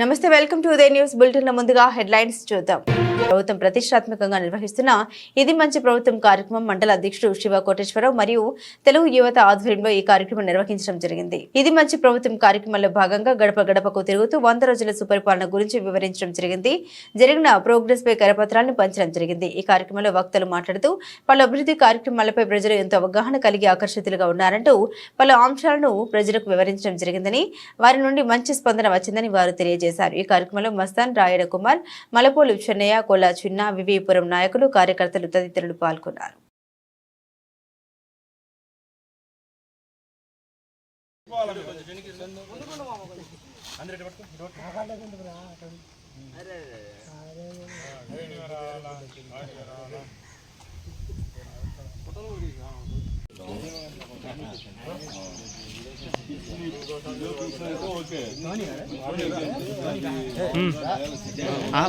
నమస్తే welcome to Udaya news bulletin ముందుగా headlines చూద్దాం. ప్రభుత్వం ప్రతిష్టాత్మకంగా నిర్వహిస్తున్న ఇది మంచి ప్రభుత్వం కార్యక్రమం మండల అధ్యక్షుడు శివ కోటేశ్వరరావు మరియు తెలుగు యువత ఆధ్వర్యంలో ఈ కార్యక్రమం నిర్వహించడం జరిగింది. ఇది మంచి ప్రభుత్వం కార్యక్రమంలో భాగంగా గడప గడపకు తిరుగుతూ వంద రోజుల సుపరిపాలన గురించి వివరించడం జరిగింది. జరిగిన ప్రోగ్రెస్ పై కరపత్రాలను పంచడం జరిగింది. ఈ కార్యక్రమంలో వక్తలు మాట్లాడుతూ పలు అభివృద్ధి కార్యక్రమాలపై ప్రజలు ఎంతో అవగాహన కలిగి ఆకర్షితులుగా ఉన్నారంటూ పలు అంశాలను ప్రజలకు వివరించడం జరిగిందని వారి నుండి మంచి స్పందన వచ్చిందని వారు తెలియజేశారు. ఈ కార్యక్రమంలో మస్తాన్ రాయడ కుమార్ మలపోలు చెన్నయ్య కోల చిన్న వివిపురం నాయకులు కార్యకర్తలు తదితరులు పాల్గొన్నారు. అరే.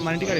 మన ఇంటికాడ